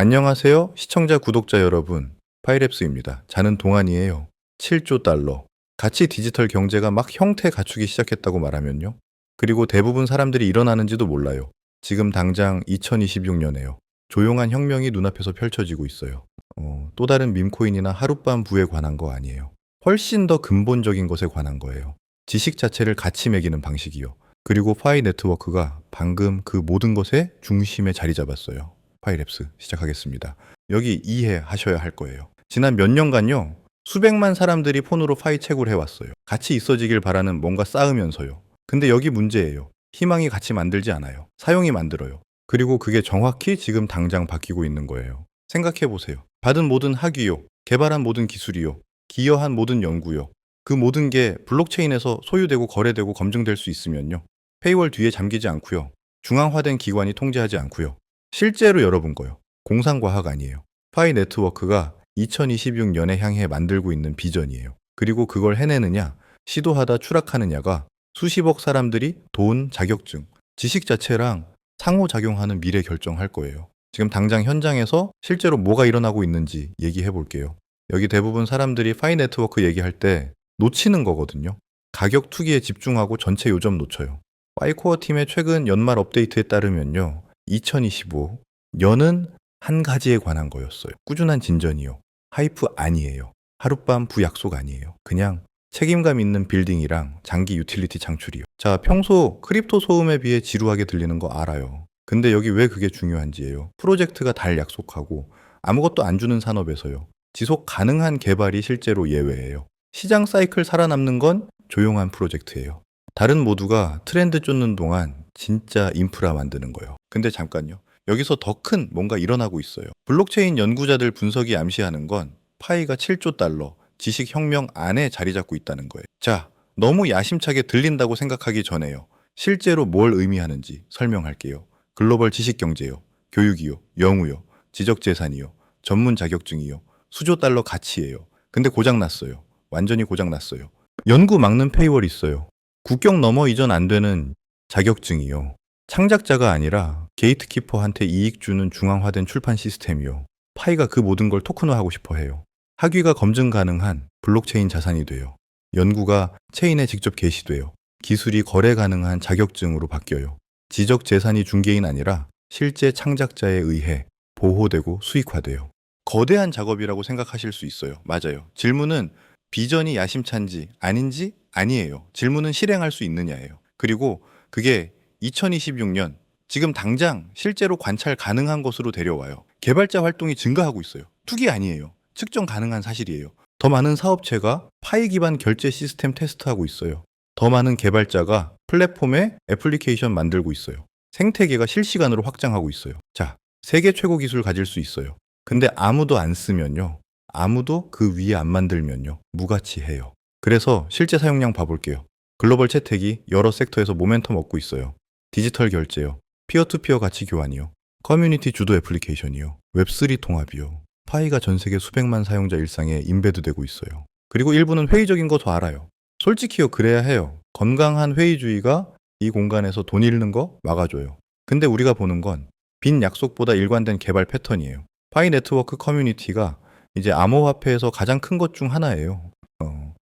안녕하세요. 시청자, 구독자 여러분. 파이랩스입니다. 자는 동안이에요. 7조 달러. 같이 디지털 경제가 막 형태 갖추기 시작했다고 말하면요. 그리고 대부분 사람들이 일어나는지도 몰라요. 지금 당장 2026년에요. 조용한 혁명이 눈앞에서 펼쳐지고 있어요. 어, 또 다른 밈코인이나 하룻밤 부에 관한 거 아니에요. 훨씬 더 근본적인 것에 관한 거예요. 지식 자체를 가치 매기는 방식이요. 그리고 파이 네트워크가 방금 그 모든 것의 중심에 자리 잡았어요. 파이랩스 시작하겠습니다. 여기 이해하셔야 할 거예요. 지난 몇 년간요. 수백만 사람들이 폰으로 파이 채굴 해 왔어요. 같이 있어지길 바라는 뭔가 쌓으면서요. 근데 여기 문제예요. 희망이 같이 만들지 않아요. 사용이 만들어요. 그리고 그게 정확히 지금 당장 바뀌고 있는 거예요. 생각해 보세요. 받은 모든 학위요, 개발한 모든 기술이요, 기여한 모든 연구요. 그 모든 게 블록체인에서 소유되고 거래되고 검증될 수 있으면요. 페이월 뒤에 잠기지 않고요. 중앙화된 기관이 통제하지 않고요. 실제로 여러분 거요. 공상과학 아니에요. 파이 네트워크가 2026년에 향해 만들고 있는 비전이에요. 그리고 그걸 해내느냐, 시도하다 추락하느냐가 수십억 사람들이 돈, 자격증, 지식 자체랑 상호작용하는 미래 결정할 거예요. 지금 당장 현장에서 실제로 뭐가 일어나고 있는지 얘기해 볼게요. 여기 대부분 사람들이 파이 네트워크 얘기할 때 놓치는 거거든요. 가격 투기에 집중하고 전체 요점 놓쳐요. 파이코어 팀의 최근 연말 업데이트에 따르면요. 2025 년은 한 가지에 관한 거였어요. 꾸준한 진전이요. 하이프 아니에요. 하룻밤 부약속 아니에요. 그냥 책임감 있는 빌딩이랑 장기 유틸리티 창출이요. 자, 평소 크립토 소음에 비해 지루하게 들리는 거 알아요. 근데 여기 왜 그게 중요한지예요. 프로젝트가 달 약속하고 아무것도 안 주는 산업에서요. 지속 가능한 개발이 실제로 예외예요. 시장 사이클 살아남는 건 조용한 프로젝트예요. 다른 모두가 트렌드 쫓는 동안 진짜 인프라 만드는 거예요. 근데 잠깐요. 여기서 더 큰 뭔가 일어나고 있어요. 블록체인 연구자들 분석이 암시하는 건 파이가 7조 달러, 지식 혁명 안에 자리 잡고 있다는 거예요. 자, 너무 야심차게 들린다고 생각하기 전에요. 실제로 뭘 의미하는지 설명할게요. 글로벌 지식 경제요, 교육이요, 영우요, 지적 재산이요, 전문 자격증이요, 수조 달러 가치예요. 근데 고장 났어요. 완전히 고장 났어요. 연구 막는 페이월 있어요. 국경 넘어 이전 안 되는 자격증이요. 창작자가 아니라 게이트키퍼한테 이익 주는 중앙화된 출판 시스템이요. 파이가 그 모든 걸 토큰화하고 싶어 해요. 학위가 검증 가능한 블록체인 자산이 돼요. 연구가 체인에 직접 게시돼요. 기술이 거래 가능한 자격증으로 바뀌어요. 지적 재산이 중개인 아니라 실제 창작자에 의해 보호되고 수익화돼요. 거대한 작업이라고 생각하실 수 있어요. 맞아요. 질문은 비전이 야심찬지 아닌지 아니에요. 질문은 실행할 수 있느냐예요. 그리고 그게 2026년 지금 당장 실제로 관찰 가능한 것으로 데려와요. 개발자 활동이 증가하고 있어요. 투기 아니에요. 측정 가능한 사실이에요. 더 많은 사업체가 파이 기반 결제 시스템 테스트하고 있어요. 더 많은 개발자가 플랫폼에 애플리케이션 만들고 있어요. 생태계가 실시간으로 확장하고 있어요. 자, 세계 최고 기술 가질 수 있어요. 근데 아무도 안 쓰면요. 아무도 그 위에 안 만들면요. 무가치해요. 그래서 실제 사용량 봐볼게요. 글로벌 채택이 여러 섹터에서 모멘텀 얻고 있어요. 디지털 결제요. 피어투피어 가치 교환이요. 커뮤니티 주도 애플리케이션이요. 웹3 통합이요. 파이가 전 세계 수백만 사용자 일상에 인베드 되고 있어요. 그리고 일부는 회의적인 거 더 알아요. 솔직히요, 그래야 해요. 건강한 회의주의가 이 공간에서 돈 잃는 거 막아줘요. 근데 우리가 보는 건 빈 약속보다 일관된 개발 패턴이에요. 파이 네트워크 커뮤니티가 이제 암호화폐에서 가장 큰 것 중 하나예요.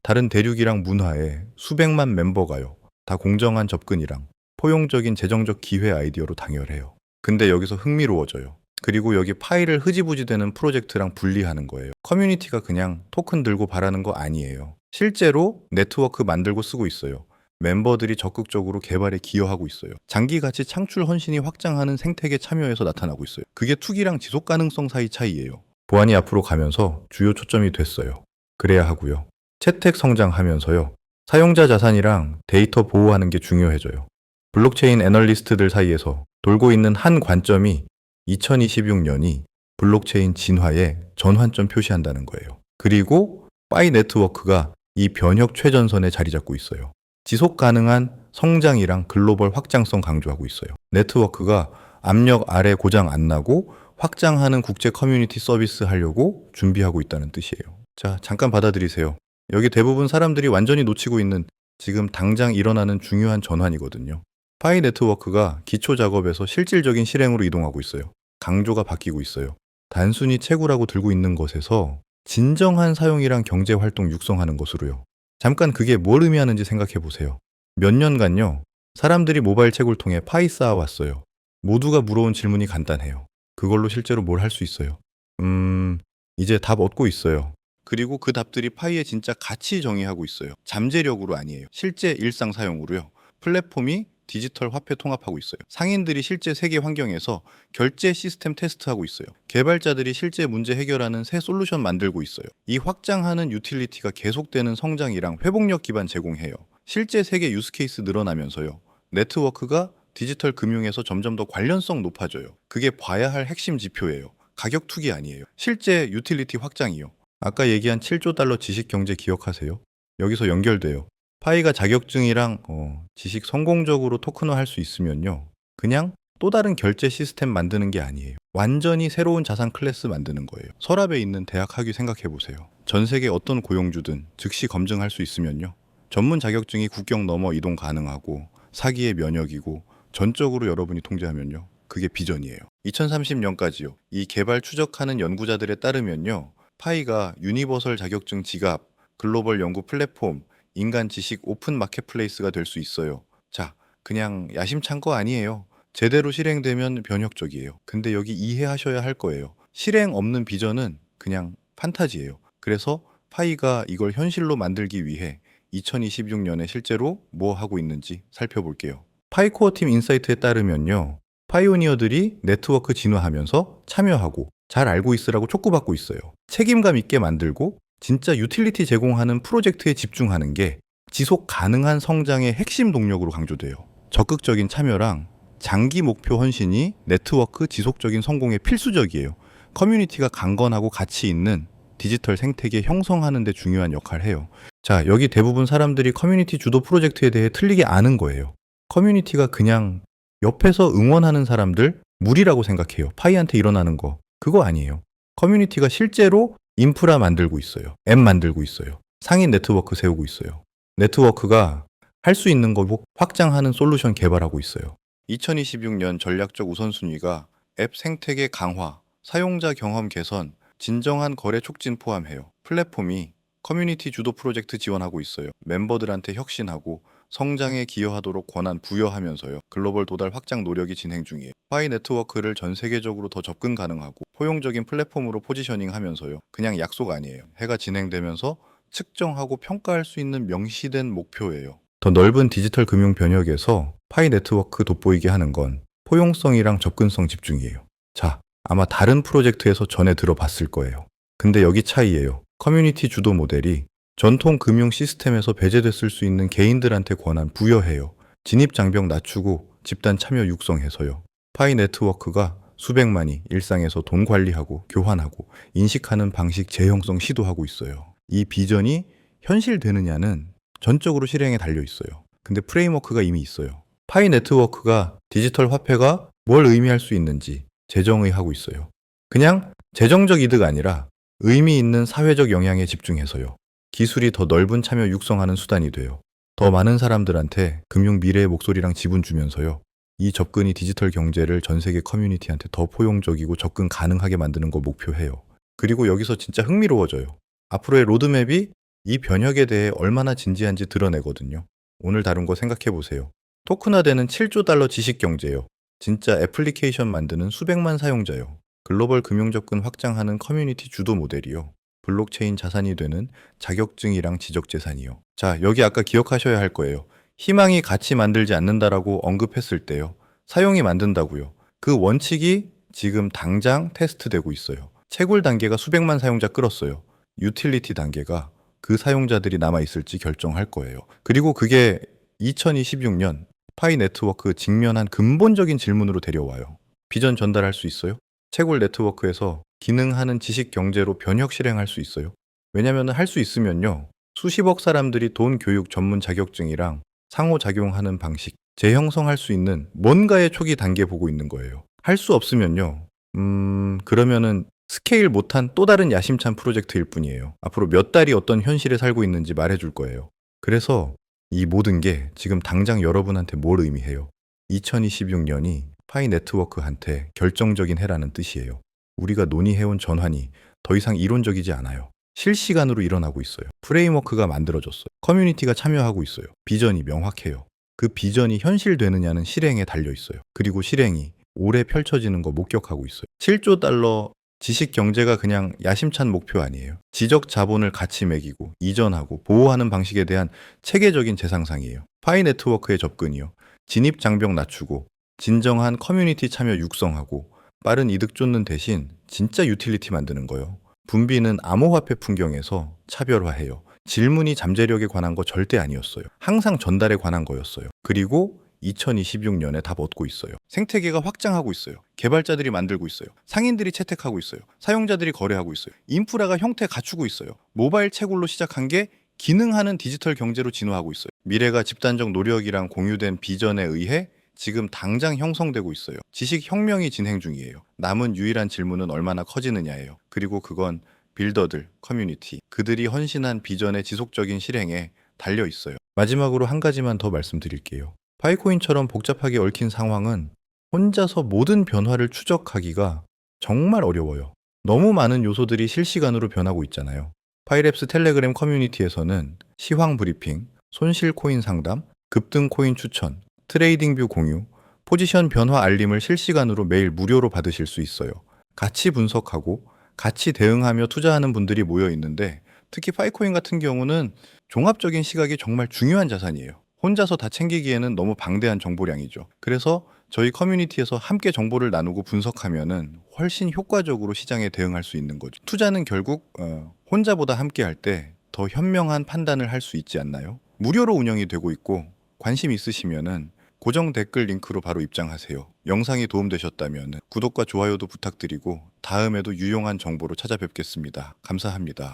어, 다른 대륙이랑 문화에 수백만 멤버가요. 다 공정한 접근이랑 포용적인 재정적 기회 아이디어로 당열해요. 근데 여기서 흥미로워져요. 그리고 여기 파일을 흐지부지 되는 프로젝트랑 분리하는 거예요. 커뮤니티가 그냥 토큰 들고 바라는 거 아니에요. 실제로 네트워크 만들고 쓰고 있어요. 멤버들이 적극적으로 개발에 기여하고 있어요. 장기 가치 창출 헌신이 확장하는 생태계 참여에서 나타나고 있어요. 그게 투기랑 지속 가능성 사이 차이예요. 보안이 앞으로 가면서 주요 초점이 됐어요. 그래야 하고요. 채택 성장하면서요. 사용자 자산이랑 데이터 보호하는 게 중요해져요. 블록체인 애널리스트들 사이에서 돌고 있는 한 관점이 2026년이 블록체인 진화의 전환점 표시한다는 거예요. 그리고 파이 네트워크가 이 변혁 최전선에 자리 잡고 있어요. 지속 가능한 성장이랑 글로벌 확장성 강조하고 있어요. 네트워크가 압력 아래 고장 안 나고 확장하는 국제 커뮤니티 서비스 하려고 준비하고 있다는 뜻이에요. 자, 잠깐 받아들이세요. 여기 대부분 사람들이 완전히 놓치고 있는 지금 당장 일어나는 중요한 전환이거든요. 파이 네트워크가 기초 작업에서 실질적인 실행으로 이동하고 있어요. 강조가 바뀌고 있어요. 단순히 채굴하고 들고 있는 것에서 진정한 사용이랑 경제 활동 육성하는 것으로요. 잠깐 그게 뭘 의미하는지 생각해 보세요. 몇 년간요. 사람들이 모바일 채굴 통해 파이 쌓아 왔어요. 모두가 물어온 질문이 간단해요. 그걸로 실제로 뭘 할 수 있어요? 음, 이제 답 얻고 있어요. 그리고 그 답들이 파이의 진짜 가치 정의하고 있어요. 잠재력으로 아니에요. 실제 일상 사용으로요. 플랫폼이 디지털 화폐 통합하고 있어요. 상인들이 실제 세계 환경에서 결제 시스템 테스트하고 있어요. 개발자들이 실제 문제 해결하는 새 솔루션 만들고 있어요. 이 확장하는 유틸리티가 계속되는 성장이랑 회복력 기반 제공해요. 실제 세계 유스케이스 늘어나면서요. 네트워크가 디지털 금융에서 점점 더 관련성 높아져요. 그게 봐야 할 핵심 지표예요. 가격 투기 아니에요. 실제 유틸리티 확장이요. 아까 얘기한 7조 달러 지식 경제 기억하세요? 여기서 연결돼요. 파이가 자격증이랑 어, 지식 성공적으로 토큰화 할 수 있으면요. 그냥 또 다른 결제 시스템 만드는 게 아니에요. 완전히 새로운 자산 클래스 만드는 거예요. 서랍에 있는 대학 학위 생각해 보세요. 전 세계 어떤 고용주든 즉시 검증할 수 있으면요. 전문 자격증이 국경 넘어 이동 가능하고 사기의 면역이고 전적으로 여러분이 통제하면요. 그게 비전이에요. 2030년까지요. 이 개발 추적하는 연구자들에 따르면요. 파이가 유니버설 자격증 지갑, 글로벌 연구 플랫폼, 인간 지식 오픈 마켓플레이스가 될 수 있어요. 자, 그냥 야심찬 거 아니에요. 제대로 실행되면 변혁적이에요. 근데 여기 이해하셔야 할 거예요. 실행 없는 비전은 그냥 판타지예요. 그래서 파이가 이걸 현실로 만들기 위해 2026년에 실제로 뭐 하고 있는지 살펴볼게요. 파이코어 팀 인사이트에 따르면요. 파이오니어들이 네트워크 진화하면서 참여하고 잘 알고 있으라고 촉구받고 있어요. 책임감 있게 만들고 진짜 유틸리티 제공하는 프로젝트에 집중하는 게 지속 가능한 성장의 핵심 동력으로 강조돼요. 적극적인 참여랑 장기 목표 헌신이 네트워크 지속적인 성공에 필수적이에요. 커뮤니티가 강건하고 가치 있는 디지털 생태계 형성하는 데 중요한 역할을 해요. 자, 여기 대부분 사람들이 커뮤니티 주도 프로젝트에 대해 틀리게 아는 거예요. 커뮤니티가 그냥 옆에서 응원하는 사람들 무리라고 생각해요. 파이한테 일어나는 거. 그거 아니에요. 커뮤니티가 실제로 인프라 만들고 있어요. 앱 만들고 있어요. 상인 네트워크 세우고 있어요. 네트워크가 할 수 있는 거 확장하는 솔루션 개발하고 있어요. 2026년 전략적 우선순위가 앱 생태계 강화, 사용자 경험 개선, 진정한 거래 촉진 포함해요. 플랫폼이 커뮤니티 주도 프로젝트 지원하고 있어요. 멤버들한테 혁신하고 성장에 기여하도록 권한 부여하면서요. 글로벌 도달 확장 노력이 진행 중이에요. 파이 네트워크를 전 세계적으로 더 접근 가능하고 포용적인 플랫폼으로 포지셔닝 하면서요. 그냥 약속 아니에요. 해가 진행되면서 측정하고 평가할 수 있는 명시된 목표예요. 더 넓은 디지털 금융 변혁에서 파이 네트워크 돋보이게 하는 건 포용성이랑 접근성 집중이에요. 자, 아마 다른 프로젝트에서 전에 들어봤을 거예요. 근데 여기 차이예요. 커뮤니티 주도 모델이 전통 금융 시스템에서 배제됐을 수 있는 개인들한테 권한 부여해요. 진입 장벽 낮추고 집단 참여 육성해서요. 파이 네트워크가 수백만이 일상에서 돈 관리하고 교환하고 인식하는 방식 재형성 시도하고 있어요. 이 비전이 현실되느냐는 전적으로 실행에 달려 있어요. 근데 프레임워크가 이미 있어요. 파이 네트워크가 디지털 화폐가 뭘 의미할 수 있는지 재정의하고 있어요. 그냥 재정적 이득 아니라 의미 있는 사회적 영향에 집중해서요. 기술이 더 넓은 참여 육성하는 수단이 돼요. 더 많은 사람들한테 금융 미래의 목소리랑 지분 주면서요. 이 접근이 디지털 경제를 전 세계 커뮤니티한테 더 포용적이고 접근 가능하게 만드는 거 목표해요. 그리고 여기서 진짜 흥미로워져요. 앞으로의 로드맵이 이 변혁에 대해 얼마나 진지한지 드러내거든요. 오늘 다룬 거 생각해 보세요. 토큰화되는 7조 달러 지식 경제요. 진짜 애플리케이션 만드는 수백만 사용자요. 글로벌 금융 접근 확장하는 커뮤니티 주도 모델이요. 블록체인 자산이 되는 자격증이랑 지적 재산이요. 자, 여기 아까 기억하셔야 할 거예요. 희망이 같이 만들지 않는다라고 언급했을 때요. 사용이 만든다고요. 그 원칙이 지금 당장 테스트되고 있어요. 채굴 단계가 수백만 사용자 끌었어요. 유틸리티 단계가 그 사용자들이 남아 있을지 결정할 거예요. 그리고 그게 2026년 파이 네트워크 직면한 근본적인 질문으로 데려와요. 비전 전달할 수 있어요? 채굴 네트워크에서 기능하는 지식 경제로 변혁 실행할 수 있어요. 왜냐하면 할 수 있으면요. 수십억 사람들이 돈 교육 전문 자격증이랑 상호작용하는 방식, 재형성할 수 있는 뭔가의 초기 단계 보고 있는 거예요. 할 수 없으면요. 음, 그러면은 스케일 못한 또 다른 야심찬 프로젝트일 뿐이에요. 앞으로 몇 달이 어떤 현실에 살고 있는지 말해줄 거예요. 그래서 이 모든 게 지금 당장 여러분한테 뭘 의미해요? 2026년이 파이 네트워크한테 결정적인 해라는 뜻이에요. 우리가 논의해온 전환이 더 이상 이론적이지 않아요. 실시간으로 일어나고 있어요. 프레임워크가 만들어졌어요. 커뮤니티가 참여하고 있어요. 비전이 명확해요. 그 비전이 현실되느냐는 실행에 달려 있어요. 그리고 실행이 오래 펼쳐지는 거 목격하고 있어요. 7조 달러 지식 경제가 그냥 야심찬 목표 아니에요. 지적 자본을 같이 매기고 이전하고 보호하는 방식에 대한 체계적인 재상상이에요. 파이 네트워크의 접근이요. 진입 장벽 낮추고 진정한 커뮤니티 참여 육성하고 빠른 이득 쫓는 대신 진짜 유틸리티 만드는 거요. 분비는 암호화폐 풍경에서 차별화해요. 질문이 잠재력에 관한 거 절대 아니었어요. 항상 전달에 관한 거였어요. 그리고 2026년에 다 얻고 있어요. 생태계가 확장하고 있어요. 개발자들이 만들고 있어요. 상인들이 채택하고 있어요. 사용자들이 거래하고 있어요. 인프라가 형태 갖추고 있어요. 모바일 채굴로 시작한 게 기능하는 디지털 경제로 진화하고 있어요. 미래가 집단적 노력이랑 공유된 비전에 의해 지금 당장 형성되고 있어요. 지식 혁명이 진행 중이에요. 남은 유일한 질문은 얼마나 커지느냐예요. 그리고 그건 빌더들, 커뮤니티, 그들이 헌신한 비전의 지속적인 실행에 달려 있어요. 마지막으로 한 가지만 더 말씀드릴게요. 파이코인처럼 복잡하게 얽힌 상황은 혼자서 모든 변화를 추적하기가 정말 어려워요. 너무 많은 요소들이 실시간으로 변하고 있잖아요. 파이랩스 텔레그램 커뮤니티에서는 시황 브리핑, 손실 코인 상담, 급등 코인 추천, 트레이딩 뷰 공유, 포지션 변화 알림을 실시간으로 매일 무료로 받으실 수 있어요. 같이 분석하고 같이 대응하며 투자하는 분들이 모여 있는데 특히 파이코인 같은 경우는 종합적인 시각이 정말 중요한 자산이에요. 혼자서 다 챙기기에는 너무 방대한 정보량이죠. 그래서 저희 커뮤니티에서 함께 정보를 나누고 분석하면은 훨씬 효과적으로 시장에 대응할 수 있는 거죠. 투자는 결국 어, 혼자보다 함께 할 때 더 현명한 판단을 할 수 있지 않나요? 무료로 운영이 되고 있고 관심 있으시면은 고정 댓글 링크로 바로 입장하세요. 영상이 도움되셨다면 구독과 좋아요도 부탁드리고 다음에도 유용한 정보로 찾아뵙겠습니다. 감사합니다.